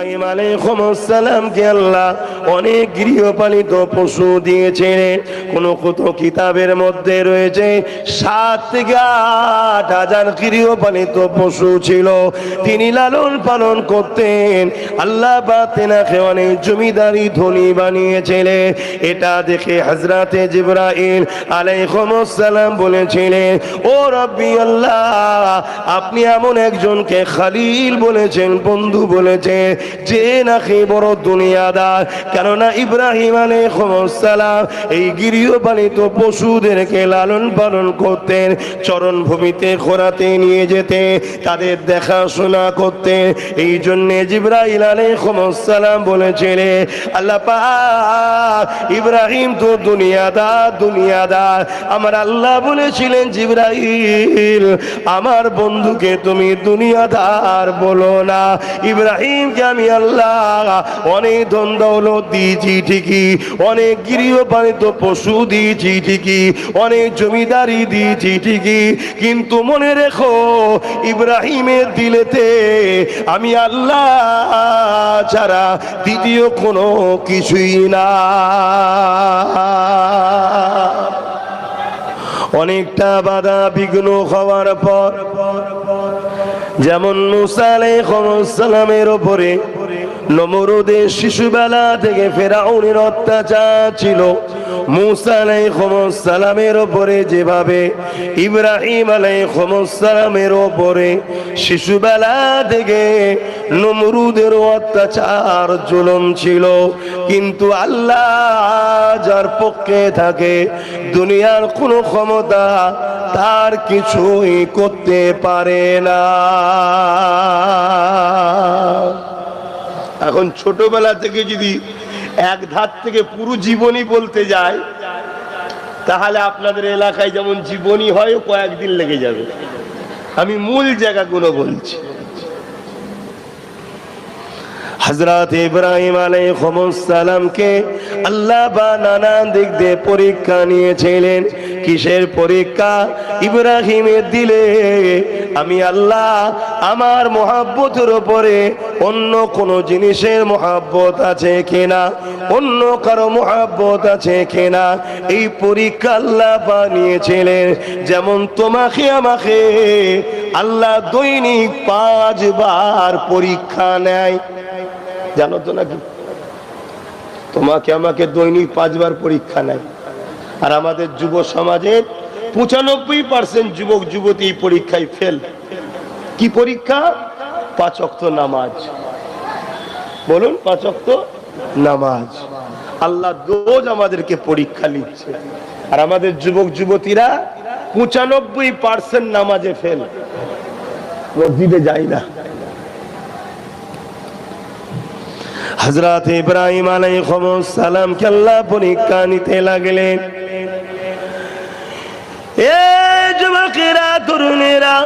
ইব্রাহিম আলাইহিসসালামকে আল্লাহ অনেক গৃহপালিত পশু দিয়েছিলেন কোন কত কিতাবের মধ্যে রয়েছে, সাত থেকে আট হাজার গৃহপালিত পশু ছিল। তিনি লালন পালন করতেন। আল্লাহ বা তেনাকে অনেক জমিদারি ধনী বানিয়েছিলেন। এটা দেখে হজরতে জিব্রাইল আলাইহিসসালাম বলেছিলেন, ও রব্বি আল্লাহ, আপনি এমন একজনকে খালিল বলেছেন, বন্ধু বলেছেন যে নাকি বড় দুনিয়াদার। কেননা ইব্রাহিম আলাইহিসসালাম এই গৃহপালিত পশুদেরকে লালন পালন করতেন, চরণ ভূমিতে খোরাতে নিয়ে যেতে, তাদের দেখাশোনা করতেন। এই জন্যে জিব্রাইল আলাইহিসসালাম বলেছিলেন, আল্লাহ ইব্রাহিম তো দুনিয়াদার দুনিয়াদার। আমার আল্লাহ বলেছিলেন, জিব্রাইল, আমার বন্ধুকে তুমি দুনিয়াদার বলো না। ইব্রাহিমকে আমি আল্লাহ। অনেক ধন দৌলত দিয়েছি, ঠিকই। অনেক গৃহপালিত পশু দিয়েছি, ঠিকই। অনেক জমিদারি দিয়েছি, ঠিকই। কিন্তু মনে রেখো, ইব্রাহিমের দিলেতে আমি আল্লাহ ছাড়া দ্বিতীয় কোনো কিছুই না। অনেকটা বাধা বিঘ্ন হওয়ার পর যেমন মুসা আলাইহিস সালামের ওপরে নমরুদের শিশুবেলা থেকে ফেরাউনের অত্যাচার ছিল। মুসা আলাইহিসসালামের ওপরে যেভাবে, ইব্রাহিম আলাইহিসসালামের ওপরে শিশুবেলা থেকে নমরুদের অত্যাচার জুলুম ছিল। কিন্তু আল্লাহ যার পক্ষে থাকে, দুনিয়ার কোনো ক্ষমতা তার কিছুই করতে পারে না। এখন ছোটবেলা থেকে যদি এক ধার থেকে পুরো জীবনী বলতে যায়, তাহলে আপনাদের এলাকায় যেমন জীবনী হয় কয়েকদিন লেগে যাবে। আমি মূল জায়গাগুলো বলছি। হজরত ইব্রাহিম আলাইহিসসালামকে আল্লাহ বা নানান দিক দিয়ে পরীক্ষা নিয়েছিলেন। কিসের পরীক্ষা? ইব্রাহিমের দিলে। আমি আল্লাহ আমার মহাব্বতের উপরে অন্য কোন জিনিসের মহাব্বত আছে কিনা? অন্য কারও মহাব্বত আছে কিনা? এই পরীক্ষা আল্লাহ বানিয়েছিলেন। যেমন তোমাকে আমাকে আল্লাহ দৈনিক পাঁচবার পরীক্ষা নেয়। জানো তো নাকি? তোমাকে আমাকে দৈনিক পাঁচবার পরীক্ষা নেয়। আর আমাদের যুব সমাজের পঁচানব্বই পার্সেন্ট যুবক, যুবতী এই পরীক্ষায় ফেল কি পরীক্ষা? পাঁচ অক্ত নামাজ। বলুন, পাঁচ অক্ত নামাজ। আল্লাহ রোজ আমাদেরকে পরীক্ষা নিচ্ছে আর আমাদের যুবক, যুবতীরা পঁচানব্বই পার্সেন্ট নামাজে ফেল মসজিদে যায় না। হজরত ইব্রাহিম আলাইহিসসালাম কে আল্লাহ পরীক্ষা নিতে লাগলেন? এ যুবকেরা তরুণেরা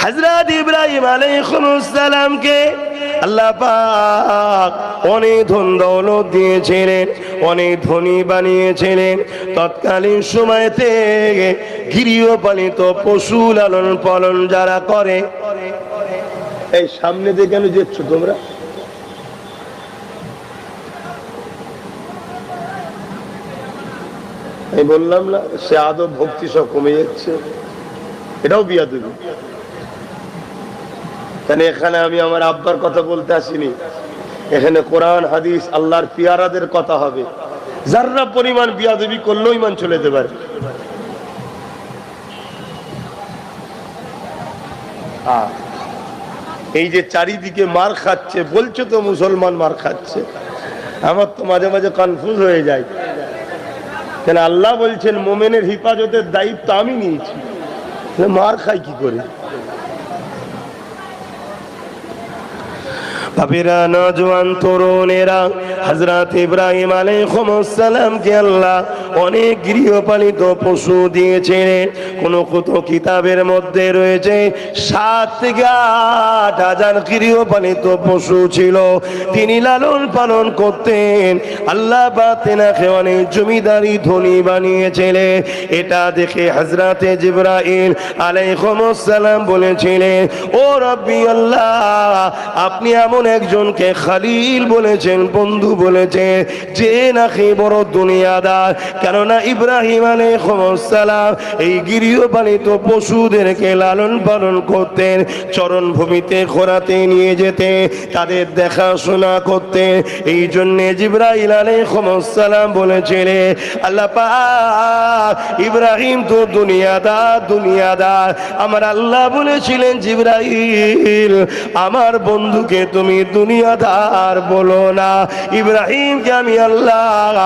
হজরত ইব্রাহিম আলাইহিসসালাম কে আল্লাহ পাক অনেক ধন দৌলত দিয়েছিলেন, অনেক ধনী বানিয়েছিলেন। তৎকালীন সময়তে গৃহপালিত পশু লালন পালন যারা করে, এই সামনে দিয়ে কেন যেচ্ছ তোমরা আমি বললাম না, সে আদব ভক্তি সব কমে যাচ্ছে। এটাও বিয়া দেবে কেন এখানে আমি আমার আব্বার কথা বলতে আসিনি? এখানে কোরআন, হাদিস, আল্লাহর পিয়ারাদের কথা হবে। যার্রা পরিমাণ বিয়াদবি করলেও ইমান চলে যেতে পারে। এই যে চারিদিকে মার খাচ্ছে, বলছো তো মুসলমান মার খাচ্ছে। আমার তো মাঝে মাঝে কনফিউজ হয়ে যায়। কেন আল্লাহ বলছেন, মোমেনের হিফাজতের দায়িত্ব আমি নিয়েছি। মার খাই কি করে? নজওয়ান তরুণেরা হজরত ইব্রাহিম আলাইহিস সালামকে আল্লাহ অনেক গৃহপালিত পশু দিয়েছিলেন কোন কত কিতাবের মধ্যে রয়েছে সাত থেকে হাজার গৃহপালিত পশু ছিল। তিনি লালন পালন করতেন। আল্লাহ বাতেনাকে অনেক জমিদারি ধনী বানিয়েছিলেন এটা দেখে হজরতে জিব্রাইল আলাইহিসসালাম বলেছিলেন, ও রব্বি আল্লাহ, আপনি এমন একজনকে খালিল বলেছেন, বন্ধু বলেছেন, যে নাকি বড় দুনিয়াদার কেননা ইব্রাহিম আলাইহিসসালাম এই গৃহপালিত পশুদেরকে লালন পালন করতেন, চরণ ভূমিতে খোরাতে নিয়ে যেতে, তাদের দেখাশোনা করতে এই জন্য জিব্রাইল আলাইহিসসালাম বলেছিলেন, আল্লাহ ইব্রাহিম তো দুনিয়াদার দুনিয়াদার। আমার আল্লাহ বলেছিলেন, জিব্রাইল, আমার বন্ধুকে তুমি দুনিয়াদার বলো না। ইব্রাহিমকে আমি আল্লাহ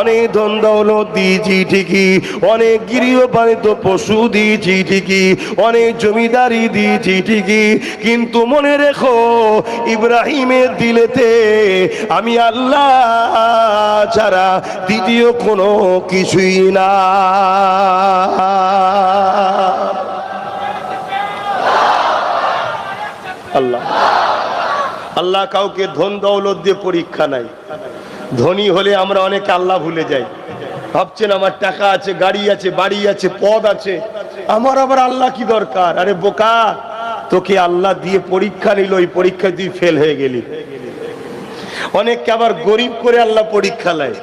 অনেক ধন দৌলত দিয়েছি ঠিকই। অনেক গৃহপালিত পশু দিয়েছি ঠিকই। অনেক জমিদারি দিয়েছি ঠিকই। কিন্তু মনে রেখো, ইব্রাহিমের দিলেতে আমি আল্লাহ ছাড়া দ্বিতীয় কোনো কিছুই না। আল্লাহ। আল্লাহ কাউকে ধন দৌলত দিয়ে পরীক্ষা নাই। ধনী হলে আমরা অনেকে আল্লাহ ভুলে যাই। ভাবছেন আমার টাকা আছে, গাড়ি আছে, বাড়ি আছে, পদ আছে। আমার আবার আল্লাহ কি দরকার? আরে বোকা, তোকে আল্লাহ দিয়ে পরীক্ষা নিল, ওই পরীক্ষা তুই ফেল হয়ে গেলি। অনেককে আবার গরিব করে আল্লাহ পরীক্ষা নেয়।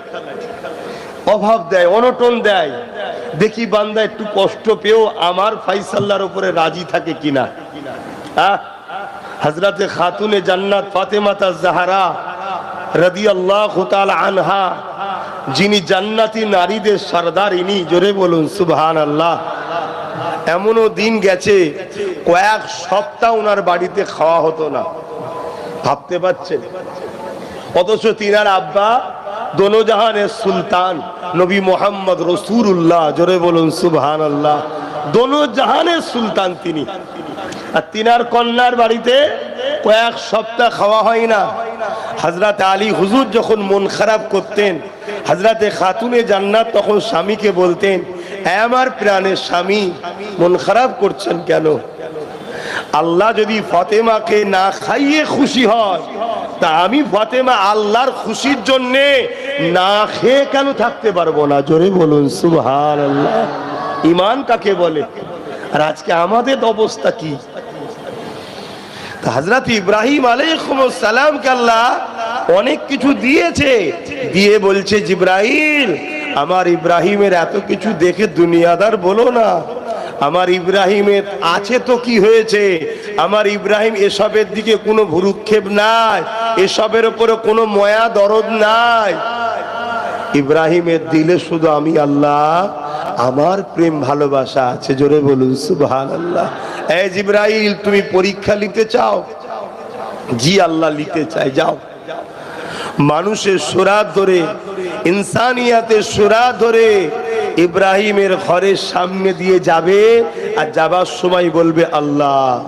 অভাব দেয়, অনটন দেয়। দেখি বান্দা একটু কষ্ট পেয়েও আমার ফাইসাল্লার উপরে রাজি থাকে কিনা? হ্যাঁ হজরতে খাতুনে জান্নাত ফাতেমাতা জাহারা রদি আল্লাহ আনহা, যিনি জান্নাতি নারীদের সর্দার, ইনি জোরে বলুন সুবহান আল্লাহ এমনও দিন গেছে, কয়েক সপ্তাহ ওনার বাড়িতে খাওয়া হতো না। ভাবতে পারছেন? অথচ তিনার আব্বা দোনোজাহানের সুলতান, নবী মোহাম্মদ রসুরুল্লাহ, জোরে বলুন সুবহান আল্লাহ দোনোজাহানের সুলতান তিনি। আর তিনার কন্যার বাড়িতে কয়েক সপ্তাহ খাওয়া হয় না। হাজরাতে আলী হুজুর যখন মন খারাপ করতেন হাজরাতে খাতুনে জান্নাত তখন স্বামীকে বলতেন "হ্যাঁ আমার প্রাণের স্বামী, মন খারাপ করছেন কেন? আল্লাহ যদি ফতেমাকে না খাইয়ে খুশি হয়, তা আমি ফতেমা আল্লাহর খুশির জন্যে না খেয়ে কেন থাকতে পারব না? জোরে বলুন সুবহান আল্লাহ ইমান কাকে বলে? আর আজকে আমাদের অবস্থা কি? হাজরত ইব্রাহিম আলাইসালামকে আল্লাহ অনেক কিছু দিয়েছে। দিয়ে বলছে জিব্রাহিম আমার ইব্রাহিমের এত কিছু দেখে দুনিয়াদার বলো না। আমার ইব্রাহিমের আছে তো কি হয়েছে? আমার ইব্রাহিম এসবের দিকে কোনো ভুরুক্ষেপ নাই। এসবের উপরে কোনো ময়া দরদ নাই। ইব্রাহিমের দিলে শুধু আমি আল্লাহ, আমার প্রেম ভালোবাসা আছে। জোরে বলুন সুবহান আল্লাহ এই জিব্রাইল, তুমি পরীক্ষা নিতে চাও? জি, আল্লাহ নিতে চাই যাও। মানুষের সুরা ধরে, ইনসানিয়াতের সুরা ধরে ইব্রাহিমের ঘরের সামনে দিয়ে যাবে আর যাবার সময় বলবে, আল্লাহ।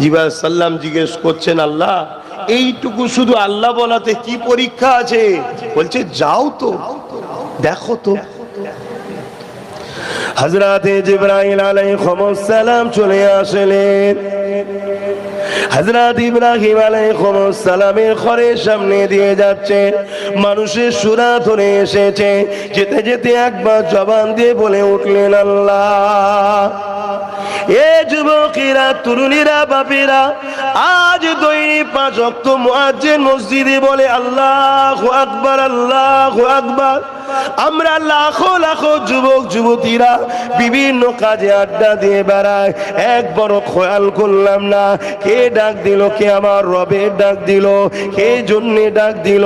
জিবা সাল্লাম জিজ্ঞেস করছেন, আল্লাহ, এইটুকু শুধু আল্লাহ বলাতে কি পরীক্ষা আছে? বলছে, যাও তো, দেখো তো। হজরতে জিব্রাইল আলাইহিস সালাম চলে আসলেন। হজরত ইব্রাহিম সালামের ঘরের সামনে দিয়ে যাচ্ছে মানুষের সুরা ধরে এসেছে, যেতে যেতে একবার জবান দিয়ে বলে উঠলেন, আল্লাহ, এ যুবকেরা, তরুণীরা, বাপেরা, আজ দৈনিক পাঁচ মুয়াজ্জিন মসজিদে বলে, আল্লাহ আকবার আল্লাহ আকবার। আমরা লাখো লাখো যুবক যুবতীরা বিভিন্ন কাজে আড্ডা দিয়ে বেড়ায়। এক বড় খেয়াল করলাম না। কে ডাক দিল? কে আমার রবের ডাক দিল? কে জন্যে ডাক দিল?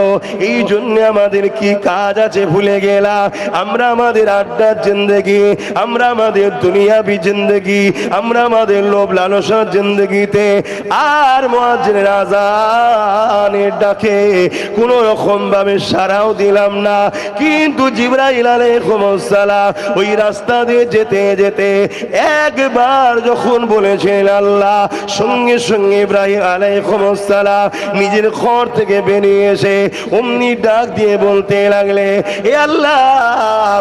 এই জন্য আমাদের কি কাজ আছে ভুলে গেলাম। আমরা আমাদের আড্ডার জিন্দগি, আমরা আমাদের দুনিয়াবি জিন্দগি, আমরা আমাদের লোভ লালসার জিন্দগিতে আর মহাজের আজানের ডাকে কোনো রকম ভাবে সারাও দিলাম না। কিন্তু কিন্তু জিব্রাইল আলাইহিসসালাম ওই রাস্তা দিয়ে যেতে যেতে একবার যখন বলেছেন আল্লাহ, সঙ্গে সঙ্গে ইব্রাহিম আলাইহিসসালাম নিজের ঘর থেকে বেরিয়ে এসে অমনি ডাক দিয়ে বলতে লাগলে, এ আল্লাহ,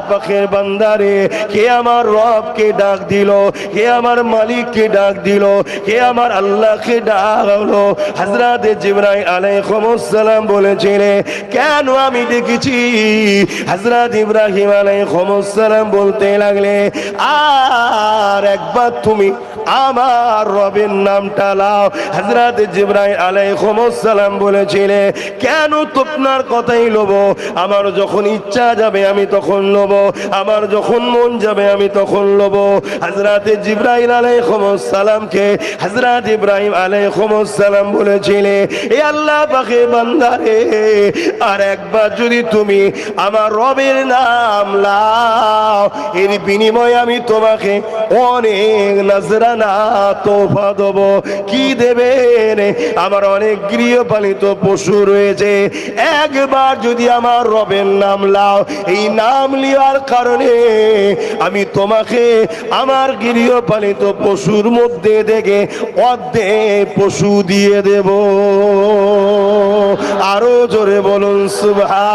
পাখের বান্দারে, কে আমার রবকে ডাক দিল? কে আমার মালিককে ডাক দিল? কে আমার আল্লাহকে ডাক হলো হাজরাতে জিব্রাইল আলাইহিসসালাম বলেছিলেন, কেন আমি দেখেছি হাজরাত ইব্রাহিম আলাইহিসসালাম বলতে লাগলে, আর একবার তুমি আমার রবের নামটা লাও হাজরাত জিব্রাইল আলাইহিসসালাম বলেছিলে কেন তোমার কথাই লব? আমার যখন ইচ্ছা যাবে, আমি তখন লব। আমার যখন মন যাবে, আমি তখন লব। হাজরাতে জিব্রাইল আলাইহিসসালামকে হাজরাত ইব্রাহিম আলাইহিসসালাম বলেছিলে এ আল্লাহ পাকে বান্দারে, আর একবার যদি তুমি আমার রবের নাম লাও। এর বিনিময়ে আমি তোমাকে অনেক নজরানা তোফা দেব। কি দেবেন? আমার অনেক গৃহপালিত পশু রয়েছে। একবার যদি আমার রবের নাম লাও, এই নাম লিয়ার কারণে আমি তোমাকে আমার গৃহপালিত পশুর মধ্যে দেখে অর্ধেক পশু দিয়ে দেব। আরও জোরে বলুন সুভা